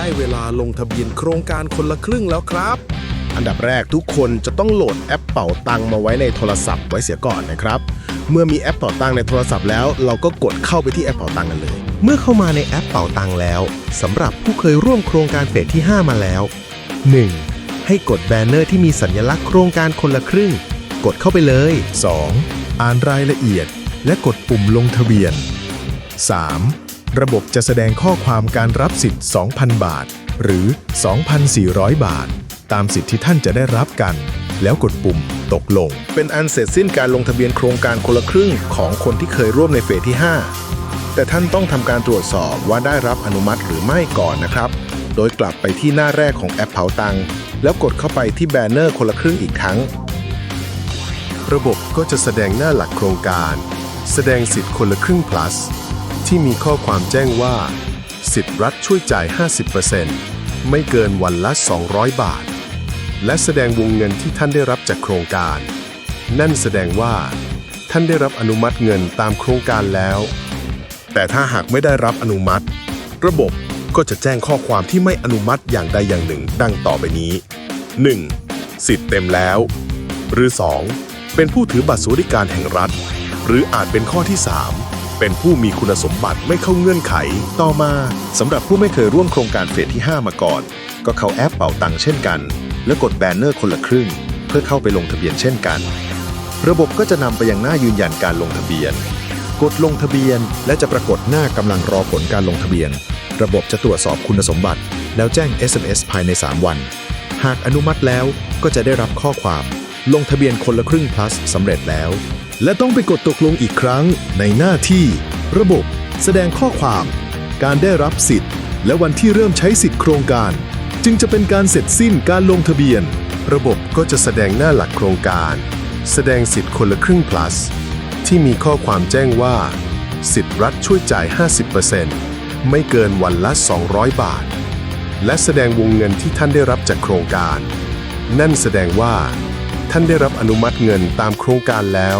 ได้เวลาลงทะเบียนโครงการคนละครึ่งแล้วครับ อันดับแรกทุกคนจะต้องโหลดแอปเป่าตังมาไว้ในโทรศัพท์ไว้เสียก่อนนะครับ เมื่อมีแอปเป่าตังในโทรศัพท์แล้ว เราก็กดเข้าไปที่แอปเป่าตังกันเลย เมื่อเข้ามาในแอปเป่าตังแล้วสำหรับผู้เคยร่วมโครงการเฟสที่ 5 มาแล้ว 1. ให้กดแบนเนอร์ที่มีสัญลักษณ์โครงการคนละครึ่ง กดเข้าไปเลย 2. อ่านรายละเอียด และกดปุ่มลงทะเบียน 3. ระบบจะแสดงข้อความการรับสิทธิ์ 2,000 บาท หรือ 2,400 บาท ตามสิทธิ์ที่ท่านจะได้รับกัน แล้วกดปุ่มตกลง เป็นอันเสร็จสิ้นการลงทะเบียนโครงการคนละครึ่งของคนที่เคยร่วมในเฟสที่ 5 แต่ท่านต้องทำการตรวจสอบว่าได้รับอนุมัติหรือไม่ก่อนนะครับ โดยกลับไปที่หน้าแรกของแอปเผาตังแล้วกดเข้าไปที่แบนเนอร์คนละครึ่งอีกครั้ง ระบบก็จะแสดงหน้าหลักโครงการ แสดงสิทธิ์คนละครึ่ง plus ที่มีข้อความแจ้งว่า สิทธิ์รัฐช่วยจ่าย 50%ไม่เกินวันละ 200 บาท และแสดงวงเงินที่ท่านได้รับจากโครงการ นั่นแสดงว่า ท่านได้รับอนุมัติเงินตามโครงการแล้ว แต่ถ้าหากไม่ได้รับอนุมัติ ระบบก็จะแจ้งข้อความที่ไม่อนุมัติอย่างใดอย่างหนึ่ง ดังต่อไปนี้ 1. สิทธิ์เต็มแล้ว หรือ 2. เป็นผู้ถือบัตรสวัสดิการแห่งรัฐ หรืออาจเป็นข้อที่ 3 เป็นผู้มีคุณสมบัติไม่เข้าเงื่อนไข ต่อมาสำหรับผู้ไม่เคยร่วมโครงการเฟสที่ 5 มาก่อน ก็เข้าแอปเป่าตังค์เช่นกัน และกดแบนเนอร์คนละครึ่ง เพื่อเข้าไปลงทะเบียนเช่นกัน ระบบก็จะนำไปยังหน้ายืนยันการลงทะเบียน กดลงทะเบียน และจะปรากฏหน้ากำลังรอผลการลงทะเบียน ระบบจะตรวจสอบคุณสมบัติ แล้วแจ้ง SMS ภายใน 3 วัน หากอนุมัติแล้วก็จะได้รับข้อความ ลงทะเบียนคนละครึ่ง plus สำเร็จแล้ว และต้องไปกดตกลงอีกครั้งในหน้าที่ ระบบ แสดงข้อความ การได้รับสิทธิ์ และวันที่เริ่มใช้สิทธิ์โครงการ จึงจะเป็นการเสร็จสิ้นการลงทะเบียน ระบบก็จะแสดงหน้าหลักโครงการ แสดงสิทธิ์คนละครึ่ง plus ที่มีข้อความแจ้งว่า สิทธิ์รัฐช่วยจ่าย 50%ไม่เกินวันละ 200 บาท และแสดงวงเงินที่ท่านได้รับจากโครงการ นั่นแสดงว่า ท่านได้รับอนุมัติเงินตามโครงการแล้ว